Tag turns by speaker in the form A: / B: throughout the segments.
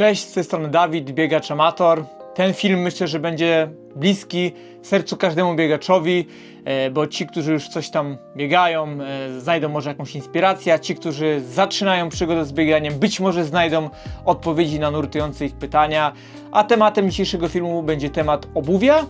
A: Cześć, z tej strony Dawid, biegacz amator. Ten film myślę, że będzie bliski sercu każdemu biegaczowi, e, bo ci, którzy już coś tam biegają, e, znajdą może jakąś inspirację, a ci, którzy zaczynają przygodę z bieganiem, być może znajdą odpowiedzi na nurtujące ich pytania. A tematem dzisiejszego filmu będzie temat obuwia.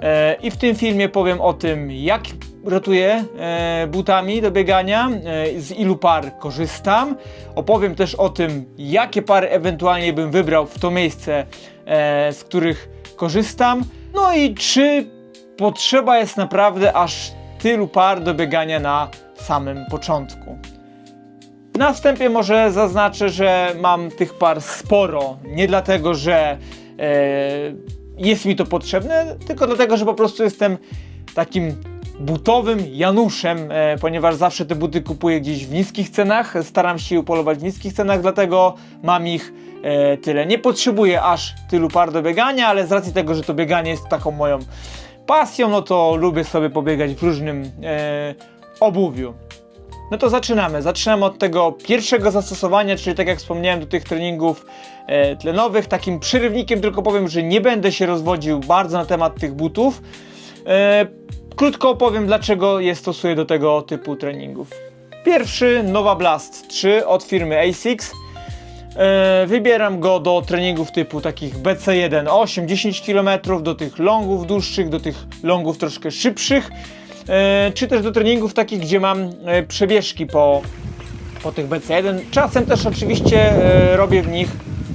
A: E, I w tym filmie powiem o tym, jak rotuję e, butami do biegania, e, z ilu par korzystam. Opowiem też o tym, jakie pary ewentualnie bym wybrał w to miejsce, e, z których korzystam. No i czy potrzeba jest naprawdę aż tylu par do biegania na samym początku. Na wstępie może zaznaczę, że mam tych par sporo. Nie dlatego, że e, jest mi to potrzebne, tylko dlatego, że po prostu jestem takim butowym Januszem, e, ponieważ zawsze te buty kupuję gdzieś w niskich cenach. Staram się je upolować w niskich cenach, dlatego mam ich e, tyle. Nie potrzebuję aż tylu par do biegania, ale z racji tego, że to bieganie jest taką moją pasją, no to lubię sobie pobiegać w różnym e, obuwiu. No to zaczynamy. Zaczynamy od tego pierwszego zastosowania, czyli tak jak wspomniałem, do tych treningów e, tlenowych. Takim przerywnikiem tylko powiem, że nie będę się rozwodził bardzo na temat tych butów. E, krótko opowiem, dlaczego je stosuję do tego typu treningów. Pierwszy Nova Blast 3 od firmy ASICS. E, wybieram go do treningów typu takich BC1 8-10 km, do tych longów dłuższych, do tych longów troszkę szybszych, e, czy też do treningów takich, gdzie mam e, przebieżki po, po tych BC1. Czasem też oczywiście robię w nich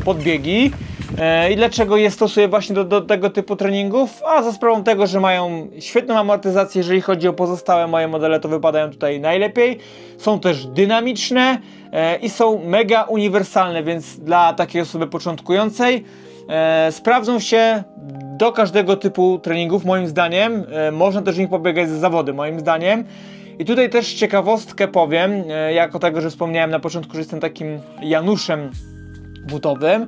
A: podbiegi. E, I dlaczego je stosuję właśnie do, do tego typu treningów? A za sprawą tego, że mają świetną amortyzację, jeżeli chodzi o pozostałe moje modele, to wypadają tutaj najlepiej. Są też dynamiczne e, i są mega uniwersalne, więc dla takiej osoby początkującej e, sprawdzą się do każdego typu treningów, moim zdaniem. Można też w nich pobiegać ze zawody, moim zdaniem. I tutaj też ciekawostkę powiem, jako tego, że wspomniałem na początku, że jestem takim Januszem butowym,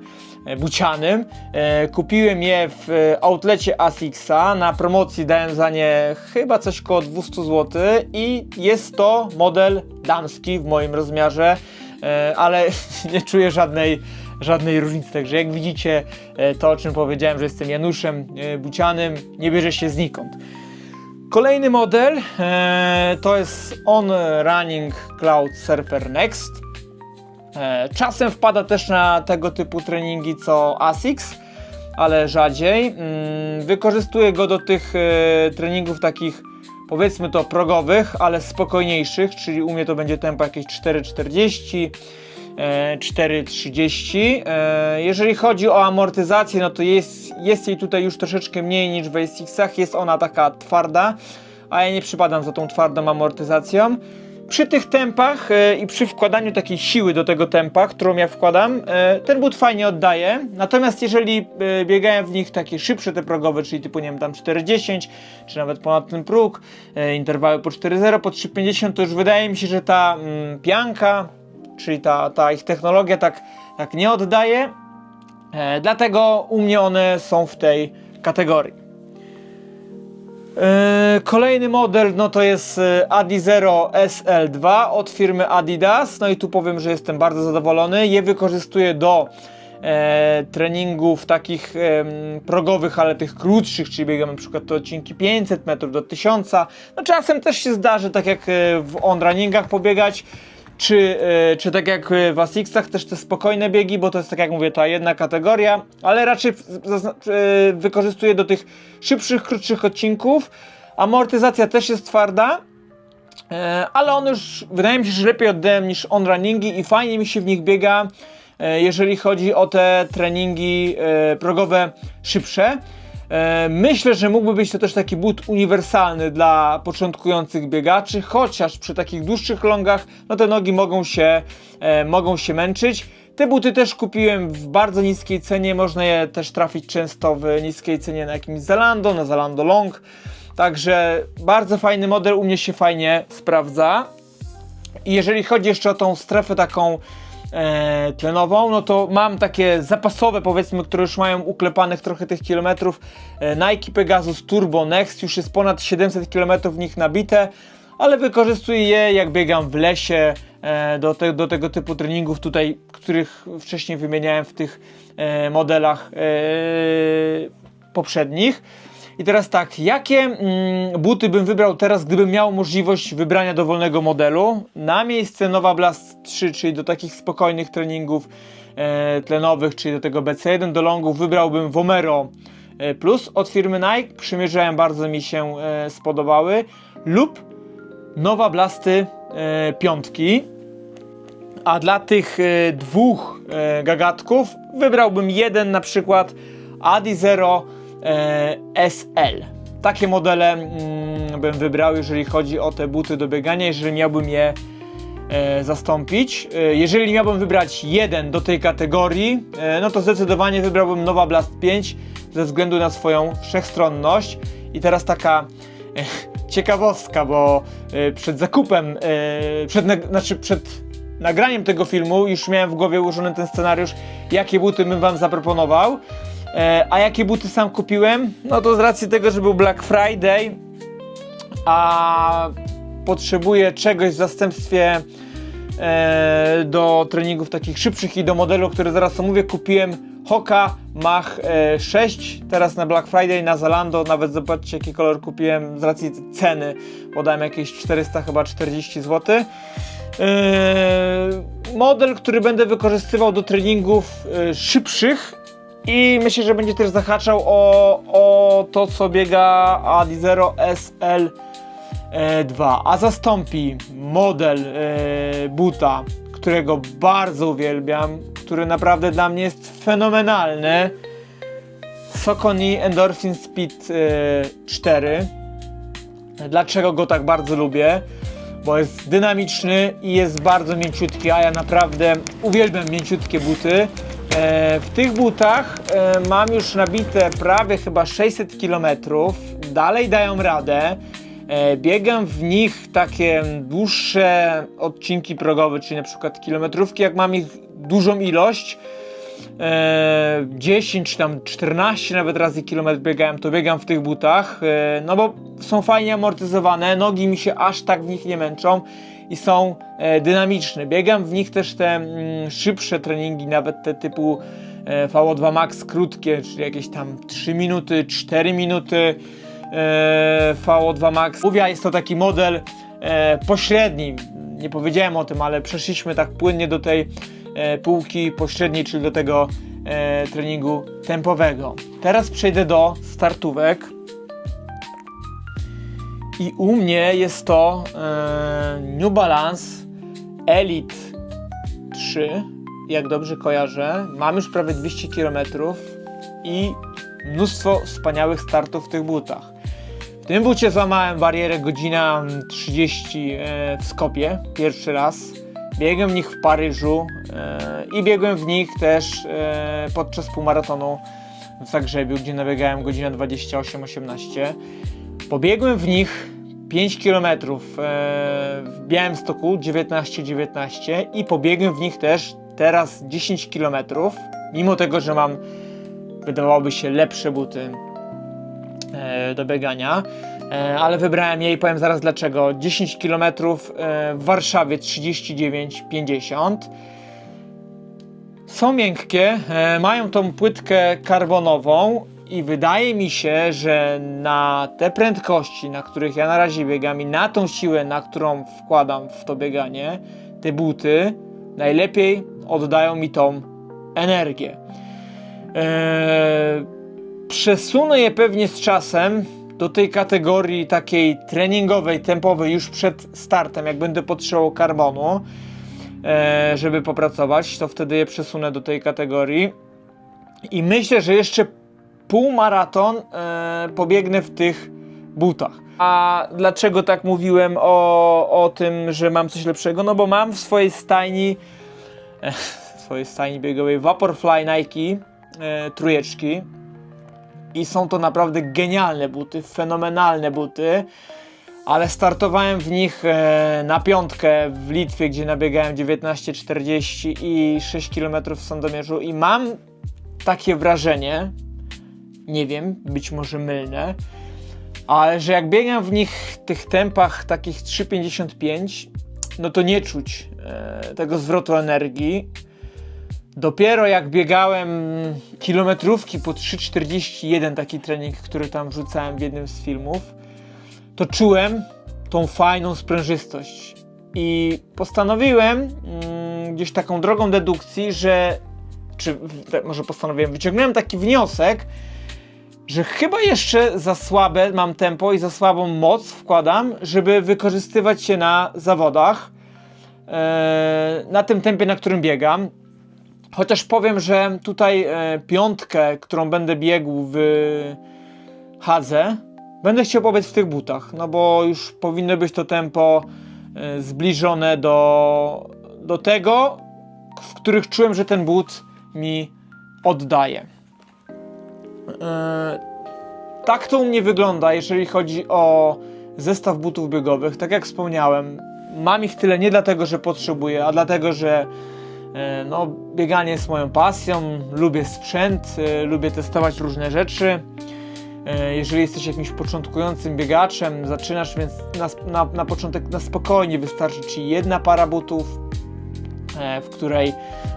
A: bucianym. E, kupiłem je w e, outlecie Asixa, na promocji dałem za nie chyba coś koło 200 zł i jest to model damski w moim rozmiarze, e, ale nie czuję żadnej, żadnej różnicy, także jak widzicie e, to o czym powiedziałem, że jestem Januszem e, bucianym, nie bierze się znikąd. Kolejny model e, to jest On Running Cloud Surfer Next. E, Czasem wpada też na tego typu treningi co ASICS, ale rzadziej. Mm, Wykorzystuję go do tych e, treningów takich powiedzmy to progowych, ale spokojniejszych, czyli u mnie to będzie tempo jakieś 4,40, e, 4,30. E, Jeżeli chodzi o amortyzację, no to jest, jest jej tutaj już troszeczkę mniej niż w ASICSach, jest ona taka twarda, a ja nie przypadam za tą twardą amortyzacją. Przy tych tempach e, i przy wkładaniu takiej siły do tego tempa, którą ja wkładam, e, ten but fajnie oddaje. Natomiast jeżeli e, biegają w nich takie szybsze te progowe, czyli typu nie wiem tam 4,10 czy nawet ponad ten próg, interwały po 4,0, po 3,50, to już wydaje mi się, że ta mm, pianka, czyli ta, ta ich technologia tak, tak nie oddaje. Dlatego u mnie one są w tej kategorii. E, Kolejny model no to jest e, Adizero SL2 od firmy Adidas. No i tu powiem, że jestem bardzo zadowolony. Je wykorzystuję do e, treningów takich em, progowych, ale tych krótszych, czyli biegam na przykład to odcinki 500 metrów do 1000. No czasem też się zdarzy, tak jak e, w on runningach pobiegać. Czy, e, czy tak jak w Asixach też te spokojne biegi, bo to jest tak jak mówię, ta jedna kategoria, ale raczej e, wykorzystuję do tych szybszych, krótszych odcinków. Amortyzacja też jest twarda, e, ale on już wydaje mi się, że lepiej oddałem niż on runningi i fajnie mi się w nich biega, jeżeli chodzi o te treningi progowe szybsze. E, Myślę, że mógłby być to też taki but uniwersalny dla początkujących biegaczy, chociaż przy takich dłuższych longach, no te nogi mogą się, e, mogą się męczyć. Te buty też kupiłem w bardzo niskiej cenie, można je też trafić często w niskiej cenie na jakimś Zalando, na Zalando Long. Także bardzo fajny model, u mnie się fajnie sprawdza. I jeżeli chodzi jeszcze o tą strefę taką e, tlenową, no to mam takie zapasowe powiedzmy, które już mają uklepanych trochę tych kilometrów. E, Nike Pegasus Turbo Next, już jest ponad 700 km w nich nabite, ale wykorzystuję je jak biegam w lesie e, do, te, do tego typu treningów tutaj, których wcześniej wymieniałem w tych e, modelach e, poprzednich. I teraz tak, jakie mm, buty bym wybrał teraz, gdybym miał możliwość wybrania dowolnego modelu? Na miejsce Nova Blast 3, czyli do takich spokojnych treningów e, tlenowych, czyli do tego BC1, do longów, wybrałbym Vomero e, Plus od firmy Nike. Przymierzałem, bardzo mi się e, spodobały. Lub Nowa Blasty e, piątki. A dla tych e, dwóch e, gagatków wybrałbym jeden na przykład Adi Zero SL. Takie modele mm, bym wybrał, jeżeli chodzi o te buty do biegania, jeżeli miałbym je e, zastąpić. E, jeżeli miałbym wybrać jeden do tej kategorii, e, no to zdecydowanie wybrałbym Nova Blast 5 ze względu na swoją wszechstronność. I teraz taka e, ciekawostka, bo e, przed zakupem, e, przed, nag- znaczy przed nagraniem tego filmu już miałem w głowie ułożony ten scenariusz, jakie buty bym wam zaproponował. E, a jakie buty sam kupiłem? No to z racji tego, że był Black Friday, a potrzebuję czegoś w zastępstwie e, do treningów takich szybszych i do modelu, który zaraz omówię, kupiłem Hoka Mach e, 6, teraz na Black Friday, na Zalando, nawet zobaczcie jaki kolor kupiłem z racji ceny, podałem jakieś 400 chyba 40 zł. Model, który będę wykorzystywał do treningów szybszych i myślę, że będzie też zahaczał o, o to, co biega Adizero SL 2, a zastąpi model yy, buta, którego bardzo uwielbiam, który naprawdę dla mnie jest fenomenalny. Soconi Endorphin Speed yy, 4. Dlaczego go tak bardzo lubię? Bo jest dynamiczny i jest bardzo mięciutki, a ja naprawdę uwielbiam mięciutkie buty. E, w tych butach e, mam już nabite prawie chyba 600 km, dalej dają radę. E, biegam w nich takie dłuższe odcinki progowe, czyli na przykład kilometrówki, jak mam ich dużą ilość, e, 10 czy tam 14 nawet razy kilometr biegałem, to biegam w tych butach, e, no bo są fajnie amortyzowane, nogi mi się aż tak w nich nie męczą i są e, dynamiczne. Biegam w nich też te mm, szybsze treningi, nawet te typu e, VO2 Max krótkie, czyli jakieś tam 3 minuty, 4 minuty e, VO2 Max. Mówię, jest to taki model e, pośredni. Nie powiedziałem o tym, ale przeszliśmy tak płynnie do tej e, półki pośredniej, czyli do tego e, treningu tempowego. Teraz przejdę do startówek. I u mnie jest to e, New Balance Elite 3, jak dobrze kojarzę. Mam już prawie 200 km i mnóstwo wspaniałych startów w tych butach. W tym bucie złamałem barierę godzina 30 e, w Skopie, pierwszy raz. Biegłem w nich w Paryżu e, i biegłem w nich też podczas półmaratonu w Zagrzebiu, gdzie nabiegałem godzina 28-18. Pobiegłem w nich 5 km e, w Białymstoku 19-19 i pobiegłem w nich też teraz 10 km, mimo tego, że mam wydawałoby się lepsze buty e, do biegania, e, ale wybrałem je i powiem zaraz dlaczego. 10 km w Warszawie 39,50 są miękkie, mają tą płytkę karbonową i wydaje mi się, że na te prędkości, na których ja na razie biegam i na tą siłę, na którą wkładam w to bieganie, te buty najlepiej oddają mi tą energię. Eee, przesunę je pewnie z czasem do tej kategorii takiej treningowej, tempowej już przed startem, jak będę potrzebował karbonu, e, żeby popracować, to wtedy je przesunę do tej kategorii. I myślę, że jeszcze półmaraton e, pobiegnę w tych butach. A dlaczego tak mówiłem o, o tym, że mam coś lepszego? No bo mam w swojej stajni, e, w swojej stajni biegowej Vaporfly Nike e, i są to naprawdę genialne buty, fenomenalne buty. Ale startowałem w nich e, na piątkę w Litwie, gdzie nabiegałem 19,40 i 6 km w Sandomierzu i mam takie wrażenie, nie wiem, być może mylne, ale że jak biegam w nich tych tempach takich 3,55, no to nie czuć e, tego zwrotu energii. Dopiero jak biegałem kilometrówki po 3,41, taki trening, który tam wrzucałem w jednym z filmów, to czułem tą fajną sprężystość. I postanowiłem mm, gdzieś taką drogą dedukcji, że, czy może postanowiłem, wyciągnąłem taki wniosek, że chyba jeszcze za słabe mam tempo i za słabą moc wkładam, żeby wykorzystywać się na zawodach, e, na tym tempie, na którym biegam. Chociaż powiem, że tutaj e, piątkę, którą będę biegł w Hadze, będę chciał pobiec w tych butach, no bo już powinno być to tempo e, zbliżone do, do tego, w których czułem, że ten but mi oddaje. E, tak to u mnie wygląda, jeżeli chodzi o zestaw butów biegowych. Tak jak wspomniałem, mam ich tyle nie dlatego, że potrzebuję, a dlatego, że e, no, bieganie jest moją pasją, lubię sprzęt, e, lubię testować różne rzeczy. Jeżeli jesteś jakimś początkującym biegaczem, zaczynasz, więc na, na, na początek na spokojnie wystarczy ci jedna para butów, w której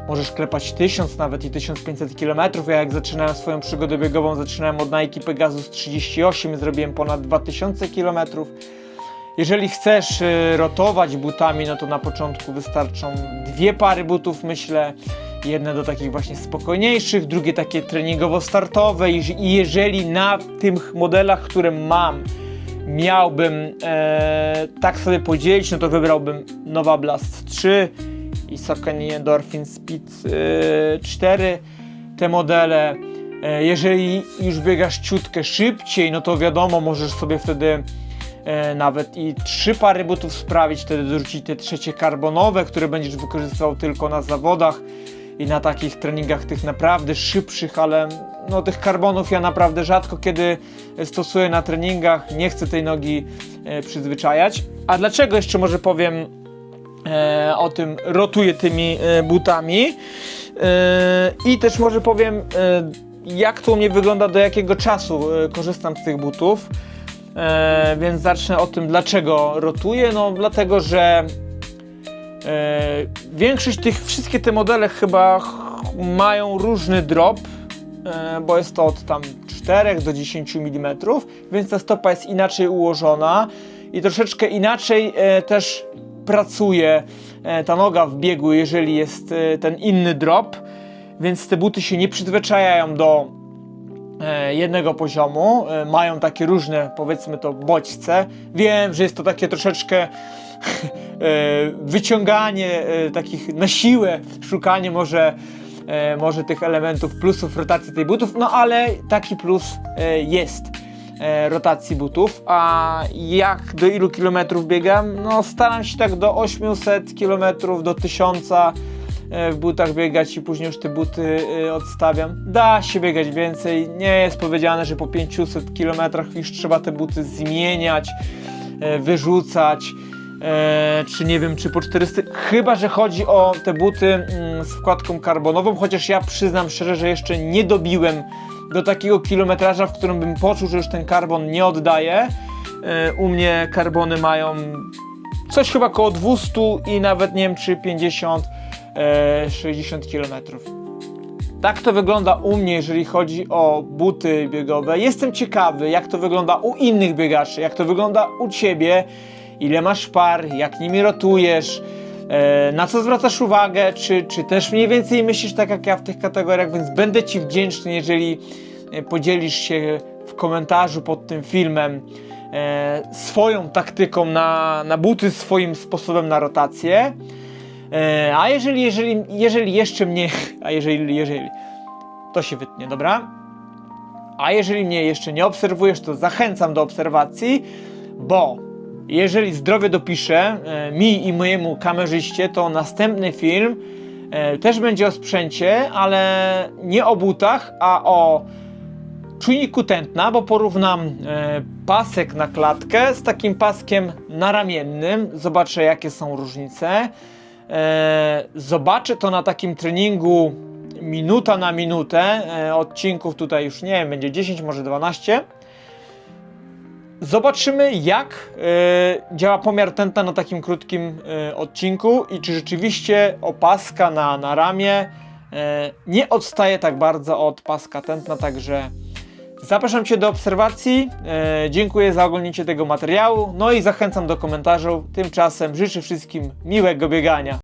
A: możesz klepać 1000 nawet i 1500 km. Ja jak zaczynałem swoją przygodę biegową, zaczynałem od Nike Pegasus 38, zrobiłem ponad 2000 km. Jeżeli chcesz y, rotować butami, no to na początku wystarczą dwie pary butów, myślę. Jedne do takich właśnie spokojniejszych, drugie takie treningowo-startowe. I i jeżeli na tych modelach, które mam, miałbym e, tak sobie podzielić, no to wybrałbym Nova Blast 3 i Saucony Endorphin Speed e, 4. Te modele, e, jeżeli już biegasz ciutkę szybciej, no to wiadomo, możesz sobie wtedy e, nawet i trzy pary butów sprawić, wtedy dorzucić te trzecie karbonowe, które będziesz wykorzystywał tylko na zawodach i na takich treningach tych naprawdę szybszych, ale no tych karbonów ja naprawdę rzadko kiedy stosuję na treningach, nie chcę tej nogi e, przyzwyczajać. A dlaczego jeszcze może powiem o tym, rotuję tymi e, butami e, i też może powiem e, jak to u mnie wygląda, do jakiego czasu e, korzystam z tych butów. E, więc zacznę o tym, dlaczego rotuję. No, dlatego, że e, większość tych, wszystkie te modele chyba ch- mają różny drop, e, bo jest to od tam 4 do 10 mm, więc ta stopa jest inaczej ułożona i troszeczkę inaczej e, też pracuje e, ta noga w biegu, jeżeli jest e, ten inny drop, więc te buty się nie przyzwyczajają do e, jednego poziomu, mają takie różne, powiedzmy to, bodźce. Wiem, że jest to takie troszeczkę wyciąganie takich na siłę, szukanie może, może tych elementów plusów rotacji tych butów, no ale taki plus jest rotacji butów. A jak do ilu kilometrów biegam? No staram się tak do 800 kilometrów, do 1000 e, w butach biegać i później już te buty e, odstawiam. Da się biegać więcej. Nie jest powiedziane, że po 500 km już trzeba te buty zmieniać, e, wyrzucać. E, czy nie wiem, czy po 400. Chyba, że chodzi o te buty mm, z wkładką karbonową, chociaż ja przyznam szczerze, że jeszcze nie dobiłem do takiego kilometraża, w którym bym poczuł, że już ten karbon nie oddaje. U mnie karbony mają coś chyba około 200 i nawet nie wiem, czy 50, e, 60 km. Tak to wygląda u mnie, jeżeli chodzi o buty biegowe. Jestem ciekawy, jak to wygląda u innych biegaczy, jak to wygląda u ciebie, ile masz par, jak nimi rotujesz, na co zwracasz uwagę, czy, czy też mniej więcej myślisz tak jak ja w tych kategoriach, więc będę Ci wdzięczny, jeżeli e, podzielisz się w komentarzu pod tym filmem e, swoją taktyką na, na buty, swoim sposobem na rotację. E, a jeżeli, jeżeli, jeżeli jeszcze mnie, a jeżeli, jeżeli, to się wytnie, dobra? A jeżeli mnie jeszcze nie obserwujesz, to zachęcam do obserwacji, bo jeżeli zdrowie dopiszę e, mi i mojemu kamerzyście, to następny film e, też będzie o sprzęcie, ale nie o butach, a o czujniku tętna, bo porównam e, pasek na klatkę z takim paskiem naramiennym. Zobaczę, jakie są różnice. Zobaczę to na takim treningu minuta na minutę. Odcinków tutaj już nie wiem, będzie 10, może 12. Zobaczymy, jak e, działa pomiar tętna na takim krótkim e, odcinku i czy rzeczywiście opaska na, na ramię e, nie odstaje tak bardzo od paska tętna, także zapraszam Cię do obserwacji. E, dziękuję za oglądnięcie tego materiału, no i zachęcam do komentarzów. Tymczasem życzę wszystkim miłego biegania.